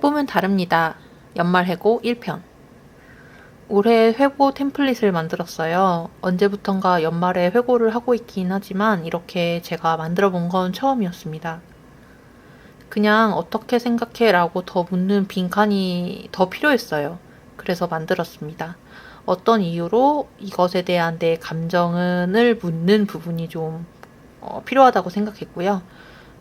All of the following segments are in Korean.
해보면 다릅니다. 연말 해고 1편. 올해 회고 템플릿을 만들었어요. 언제부턴가 연말에 회고를 하고 있긴 하지만 이렇게 제가 만들어 본 건 처음이었습니다. 그냥 어떻게 생각해 라고 더 묻는 빈칸이 더 필요했어요. 그래서 만들었습니다. 어떤 이유로 이것에 대한 내 감정을 묻는 부분이 좀 어, 필요하다고 생각했고요.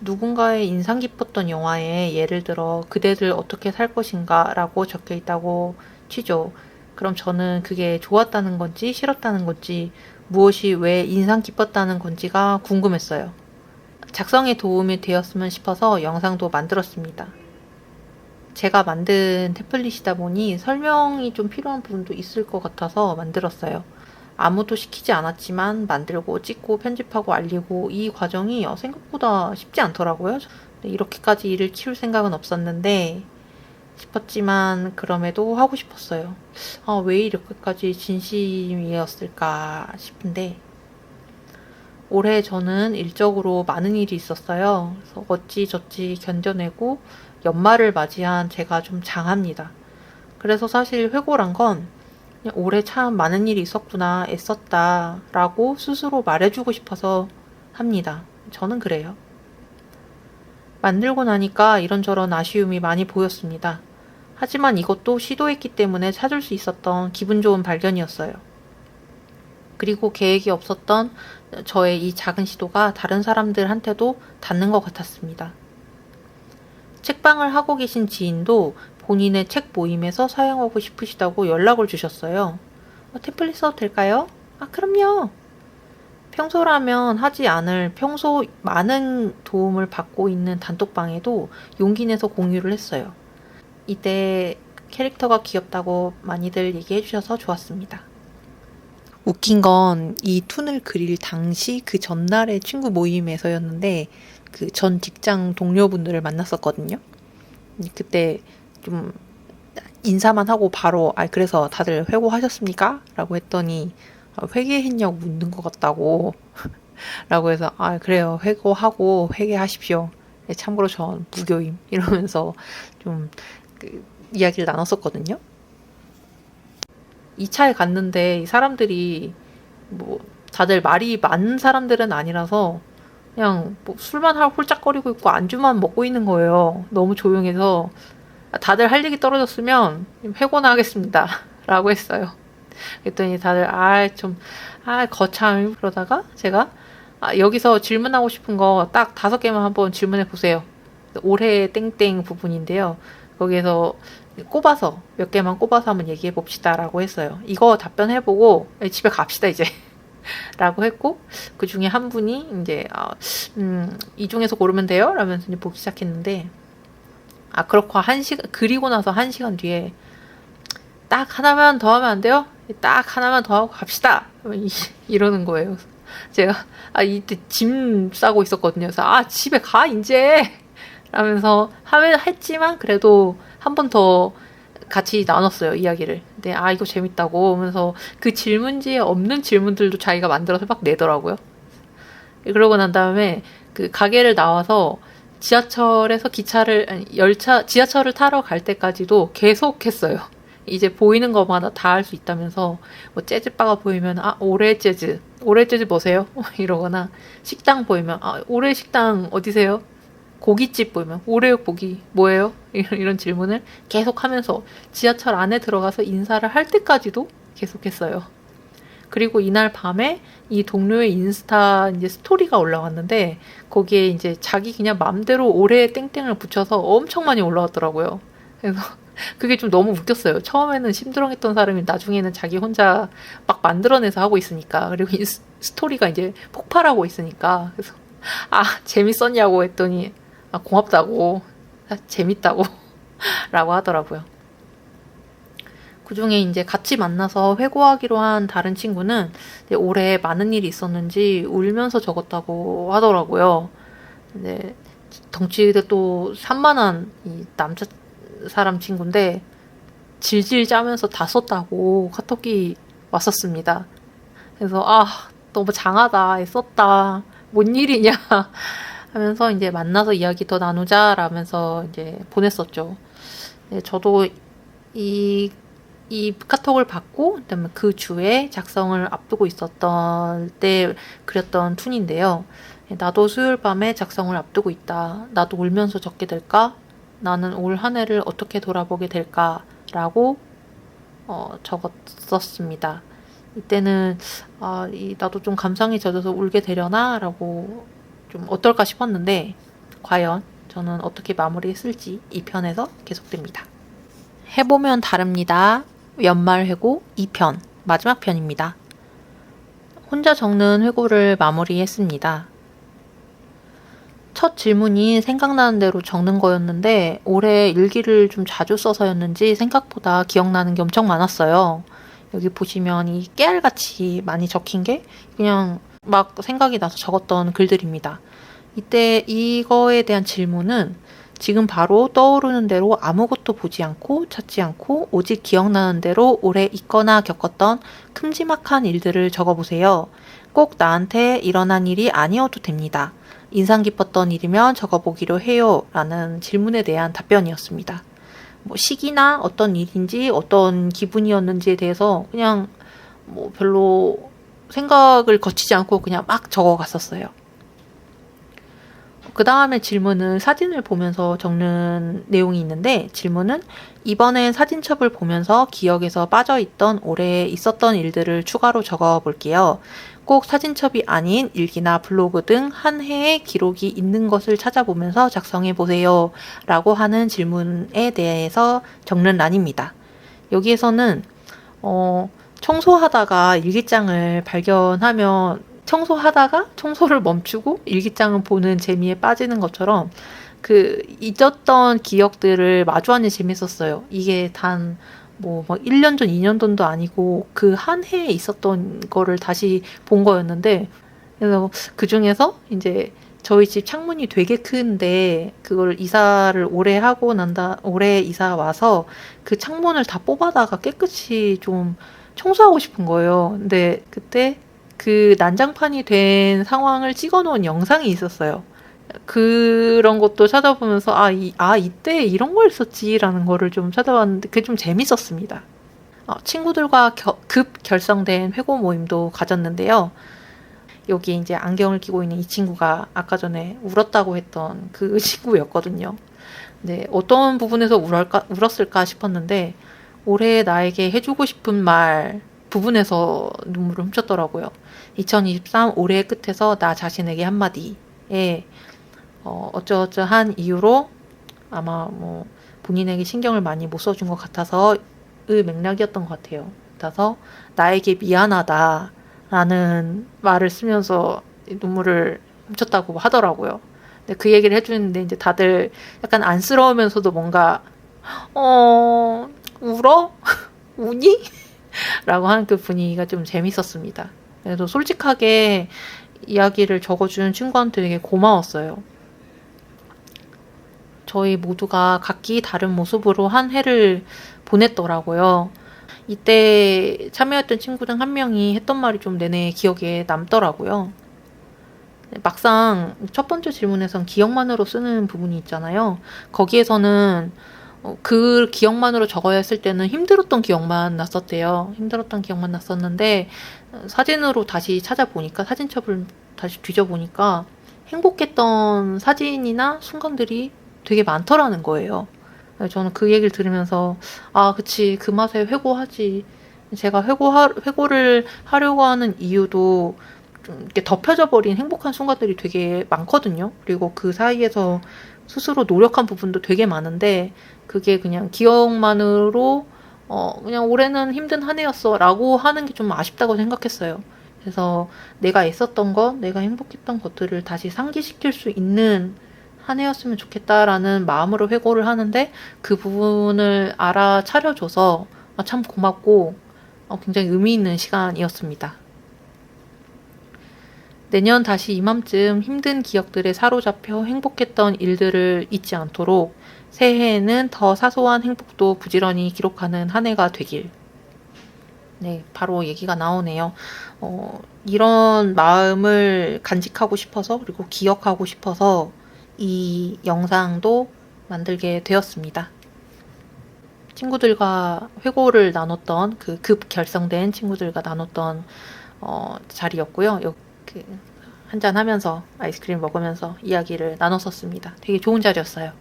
누군가의 인상 깊었던 영화에 예를 들어 그대들 어떻게 살 것인가 라고 적혀 있다고 치죠. 그럼 저는 그게 좋았다는 건지 싫었다는 건지 무엇이 왜 인상 깊었다는 건지가 궁금했어요. 작성에 도움이 되었으면 싶어서 영상도 만들었습니다. 제가 만든 태플릿이다 보니 설명이 좀 필요한 부분도 있을 것 같아서 만들었어요. 아무도 시키지 않았지만 만들고 찍고 편집하고 알리고 이 과정이 생각보다 쉽지 않더라고요. 이렇게까지 일을 키울 생각은 없었는데 싶었지만 그럼에도 하고 싶었어요. 아, 왜 이렇게까지 진심이었을까 싶은데 올해 저는 일적으로 많은 일이 있었어요. 그래서 어찌저찌 견뎌내고 연말을 맞이한 제가 좀 장합니다. 그래서 사실 회고란 건 올해 참 많은 일이 있었구나, 애썼다, 라고 스스로 말해주고 싶어서 합니다. 저는 그래요. 만들고 나니까 이런저런 아쉬움이 많이 보였습니다. 하지만 이것도 시도했기 때문에 찾을 수 있었던 기분 좋은 발견이었어요. 그리고 계획이 없었던 저의 이 작은 시도가 다른 사람들한테도 닿는 것 같았습니다. 책방을 하고 계신 지인도 본인의 책 모임에서 사용하고 싶으시다고 연락을 주셨어요. 어, 템플릿 써도 될까요? 아, 그럼요. 평소라면 하지 않을 평소 많은 도움을 받고 있는 단톡방에도 용기 내서 공유를 했어요. 이때 캐릭터가 귀엽다고 많이들 얘기해 주셔서 좋았습니다. 웃긴 건 이 툰을 그릴 당시 그 전날의 친구 모임에서였는데 그 전 직장 동료분들을 만났었거든요. 그때 좀 인사만 하고 바로 아 그래서 다들 회고하셨습니까? 라고 했더니 아, 회계했냐고 묻는 것 같다고. 라고 해서 아 그래요. 회고하고 회계하십시오. 네, 참고로 전 무교임. 이러면서 좀 그 이야기를 나눴었거든요. 2차에 갔는데 이 사람들이 뭐 다들 말이 많은 사람들은 아니라서 그냥 뭐 술만 홀짝거리고 있고 안주만 먹고 있는 거예요. 너무 조용해서 다들 할 얘기 떨어졌으면 회고나 하겠습니다. 라고 했어요. 그랬더니 다들 아 좀 아 거참 그러다가 제가 아, 여기서 질문하고 싶은 거 딱 다섯 개만 한번 질문해 보세요. 올해 땡땡 부분인데요. 거기에서 꼽아서 몇 개만 꼽아서 한번 얘기해 봅시다라고 했어요. 이거 답변해 보고 집에 갑시다 이제. 라고 했고 그 중에 한 분이 이제 아, 음, 이 중에서 고르면 돼요? 라면서 이제 보기 시작했는데 아 그렇고 한 시간 그리고 나서 한 시간 뒤에 딱 하나만 더 하면 안 돼요? 딱 하나만 더 하고 갑시다. 이러는 거예요. 제가 아 이때 짐 싸고 있었거든요. 그래서 아 집에 가 이제 라면서 하면 했지만 그래도 한 번 더 같이 나눴어요 이야기를. 근데 아 이거 재밌다고 하면서 그 질문지에 없는 질문들도 자기가 만들어서 막 내더라고요. 그러고 난 다음에 그 가게를 나와서 지하철에서 기차를 아니, 열차 지하철을 타러 갈 때까지도 계속했어요. 이제 보이는 것마다 다 할 수 있다면서 뭐 재즈바가 보이면 아 올해 재즈 올해 재즈 보세요 이러거나 식당 보이면 아 올해 식당 어디세요? 고깃집 보이면 올해 고기 뭐예요? 이런, 이런 질문을 계속하면서 지하철 안에 들어가서 인사를 할 때까지도 계속했어요. 그리고 이날 밤에 이 동료의 인스타 이제 스토리가 올라왔는데 거기에 이제 자기 그냥 맘대로 올해 땡땡을 붙여서 엄청 많이 올라왔더라고요. 그래서 그게 좀 너무 웃겼어요. 처음에는 심드렁했던 사람이 나중에는 자기 혼자 막 만들어내서 하고 있으니까 그리고 이 스토리가 이제 폭발하고 있으니까 그래서 아 재밌었냐고 했더니 아 고맙다고 아, 재밌다고 라고 하더라고요. 그 중에 이제 같이 만나서 회고하기로 한 다른 친구는 올해 많은 일이 있었는지 울면서 적었다고 하더라고요. 근데 덩치도 또 산만한 이 남자 사람 친구인데 질질 짜면서 다 썼다고 카톡이 왔었습니다. 그래서 아 너무 장하다 썼다 뭔 일이냐 하면서 이제 만나서 이야기 더 나누자 라면서 이제 보냈었죠. 네, 저도 이, 이 카톡을 받고, 그다음에 그 주에 작성을 앞두고 있었던 때 그렸던 툰인데요. 네, 나도 수요일 밤에 작성을 앞두고 있다. 나도 울면서 적게 될까? 나는 올 한 해를 어떻게 돌아보게 될까? 라고 어, 적었었습니다. 이때는 아, 이, 나도 좀 감상에 젖어서 울게 되려나? 라고 좀 어떨까 싶었는데 과연 저는 어떻게 마무리했을지 이 편에서 계속됩니다. 해보면 다릅니다. 연말 회고 2편 마지막 편입니다. 혼자 적는 회고를 마무리했습니다. 첫 질문이 생각나는 대로 적는 거였는데 올해 일기를 좀 자주 써서였는지 생각보다 기억나는 게 엄청 많았어요. 여기 보시면 이 깨알같이 많이 적힌 게 그냥 막 생각이 나서 적었던 글들입니다. 이때 이거에 대한 질문은 지금 바로 떠오르는 대로 아무것도 보지 않고 찾지 않고 오직 기억나는 대로 올해 있거나 겪었던 큼지막한 일들을 적어보세요. 꼭 나한테 일어난 일이 아니어도 됩니다. 인상 깊었던 일이면 적어보기로 해요. 라는 질문에 대한 답변이었습니다. 뭐 시기나 어떤 일인지 어떤 기분이었는지에 대해서 그냥 뭐 별로 생각을 거치지 않고 그냥 막 적어갔었어요. 그 다음에 질문은 사진을 보면서 적는 내용이 있는데 질문은 이번엔 사진첩을 보면서 기억에서 빠져있던 올해 있었던 일들을 추가로 적어 볼게요. 꼭 사진첩이 아닌 일기나 블로그 등 한 해의 기록이 있는 것을 찾아보면서 작성해 보세요. 라고 하는 질문에 대해서 적는 란입니다. 여기에서는, 어, 청소하다가 일기장을 발견하면 청소하다가 청소를 멈추고 일기장을 보는 재미에 빠지는 것처럼 그 잊었던 기억들을 마주하는 재밌었어요. 이게 단 뭐막 1년 전, 2년 전도 아니고 그 한 해에 있었던 거를 다시 본 거였는데 그래서 그 중에서 이제 저희 집 창문이 되게 큰데 그걸 이사를 오래 하고 난다 올해 이사 와서 그 창문을 다 뽑아다가 깨끗이 좀 청소하고 싶은 거예요. 근데 그때 그 난장판이 된 상황을 찍어 놓은 영상이 있었어요. 그런 것도 찾아보면서 아, 이, 아 이때 이런 거 있었지라는 거를 좀 찾아봤는데 그게 좀 재밌었습니다. 어, 친구들과 겨, 급 결성된 회고 모임도 가졌는데요. 여기 이제 안경을 끼고 있는 이 친구가 아까 전에 울었다고 했던 그 친구였거든요. 네, 어떤 부분에서 울을까, 울었을까 싶었는데 올해 나에게 해주고 싶은 말 부분에서 눈물을 훔쳤더라고요. 2023 올해의 끝에서 나 자신에게 한마디에 어, 어쩌어쩌한 이유로 아마 뭐 본인에게 신경을 많이 못 써준 것 같아서의 맥락이었던 것 같아요. 그래서 나에게 미안하다 라는 말을 쓰면서 눈물을 훔쳤다고 하더라고요. 근데 그 얘기를 해주는데 이제 다들 약간 안쓰러우면서도 뭔가 어 울어 우니 라고 하는 그 분위기가 좀 재밌었습니다. 그래도 솔직하게 이야기를 적어준 친구한테 되게 고마웠어요. 저희 모두가 각기 다른 모습으로 한 해를 보냈더라고요. 이때 참여했던 친구 중 한 명이 했던 말이 좀 내내 기억에 남더라고요. 막상 첫 번째 질문에선 기억만으로 쓰는 부분이 있잖아요. 거기에서는 어, 그 기억만으로 적어야 했을 때는 힘들었던 기억만 났었대요. 힘들었던 기억만 났었는데 어, 사진으로 다시 찾아보니까 사진첩을 다시 뒤져보니까 행복했던 사진이나 순간들이 되게 많더라는 거예요. 저는 그 얘기를 들으면서 아 그치 그 맛에 회고하지. 제가 회고 회고를 하려고 하는 이유도 좀 이렇게 덮여져 버린 행복한 순간들이 되게 많거든요. 그리고 그 사이에서 스스로 노력한 부분도 되게 많은데 그게 그냥 기억만으로 어 그냥 올해는 힘든 한 해였어 라고 하는 게 좀 아쉽다고 생각했어요. 그래서 내가 애썼던 것, 내가 행복했던 것들을 다시 상기시킬 수 있는 한 해였으면 좋겠다라는 마음으로 회고를 하는데 그 부분을 알아차려줘서 아, 참 고맙고 어, 굉장히 의미 있는 시간이었습니다. 내년 다시 이맘쯤 힘든 기억들에 사로잡혀 행복했던 일들을 잊지 않도록 새해에는 더 사소한 행복도 부지런히 기록하는 한 해가 되길. 네, 바로 얘기가 나오네요. 어, 이런 마음을 간직하고 싶어서, 그리고 기억하고 싶어서 이 영상도 만들게 되었습니다. 친구들과 회고를 나눴던 그 급 결성된 친구들과 나눴던 어, 자리였고요. 요- 그 한잔 하면서 아이스크림 먹으면서 이야기를 나눴었습니다. 되게 좋은 자리였어요.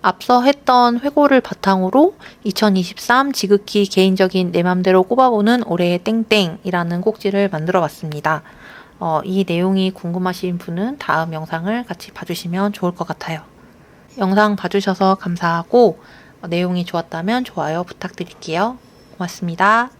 앞서 했던 회고를 바탕으로 2023 지극히 개인적인 내 맘대로 꼽아보는 올해의 땡땡이라는 꼭지를 만들어 봤습니다. 어, 이 내용이 궁금하신 분은 다음 영상을 같이 봐주시면 좋을 것 같아요. 영상 봐주셔서 감사하고 어, 내용이 좋았다면 좋아요 부탁드릴게요. 고맙습니다.